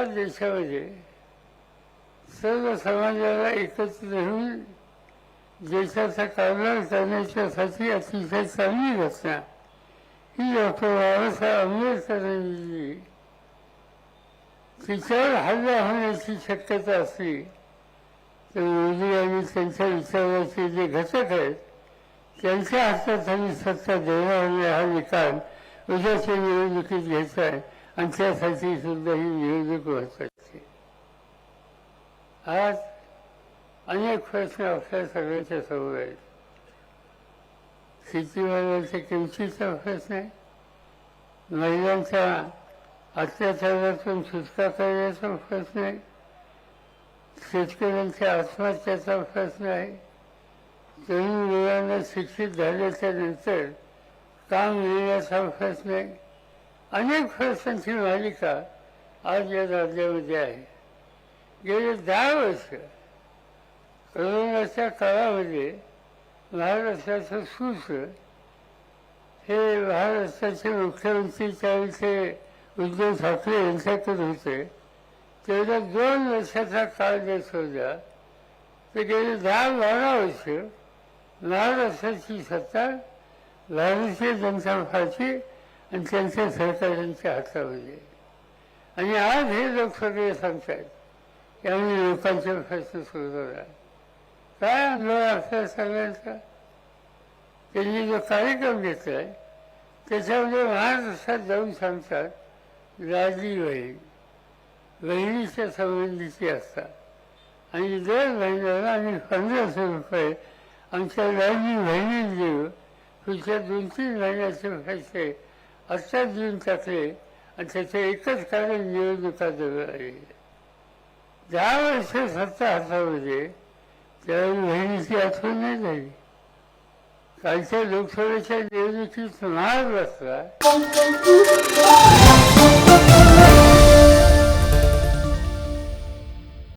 देशामध्ये सर्व समाजाला एकत्र राहून देशाचा कारभार करण्याच्यासाठी अतिशय चांगली घटना. ही डॉक्टर बाबासाहेब आंबेडकरांनी तिच्यावर हल्ला होण्याची शक्यता असली तर मोदी आणि त्यांच्या विचाराचे जे घटक आहेत त्यांच्या हातात आम्ही सत्ता देणार हा निकाल उद्याच्या निवडणुकीत घ्यायचा आहे. आणि त्यासाठी सुद्धा ही निवडणूक महत्वाची आज अनेक प्रश्न आपल्या सगळ्यांच्या समोर आहेत. शेतीमालाच्या किमतीचा प्रश्न आहे. महिलांच्या अत्याचारातून सुटका करण्याचा प्रश्न आहे. शेतकऱ्यांच्या आत्महत्याचा प्रश्न आहे. तरुण मुलांना शिक्षित झाल्याच्यानंतर काम मिळण्याचा प्रश्न आहे. अनेक प्रश्नांची मालिका आज या राज्यामध्ये आहे. गेले दहा वर्ष कोरोनाच्या काळामध्ये महाराष्ट्राचं सूत्र हे महाराष्ट्राचे मुख्यमंत्री त्यावेळेचे उद्धव ठाकरे यांच्याकडे होते तेवढ्या दोन वर्षाचा काळ देत होता तर गेले दहा बारा वर्ष महाराष्ट्राची सत्ता भारतीय जनता पार्टी आणि त्यांच्या सहकार्यांच्या हातामध्ये आणि आज हे लोक सगळे सांगतात की आम्ही लोकांचे प्रश्न सोडवला काय अनुभव आपल्या सगळ्यांचा त्यांनी जो कार्यक्रम घेतलाय त्याच्यामध्ये महाराष्ट्रात जाऊन सांगतात लाडली बहीण बहिणीच्या संबंधीची असतात आणि दर महिन्याला आम्ही पंधराशे रुपये आमच्या लाडली बहिणी देऊ. पुढच्या दोन तीन महिन्याचे पैसे आत्ताच देऊन टाकले आणि त्याचं एकच कारण निवडणुका जवळ आली दहा वर्ष सत्ता हातामध्ये त्यावेळी बहिणीची आठवण नाही झाली. कालच्या लोकसभेच्या निवडणुकीत महाग बसला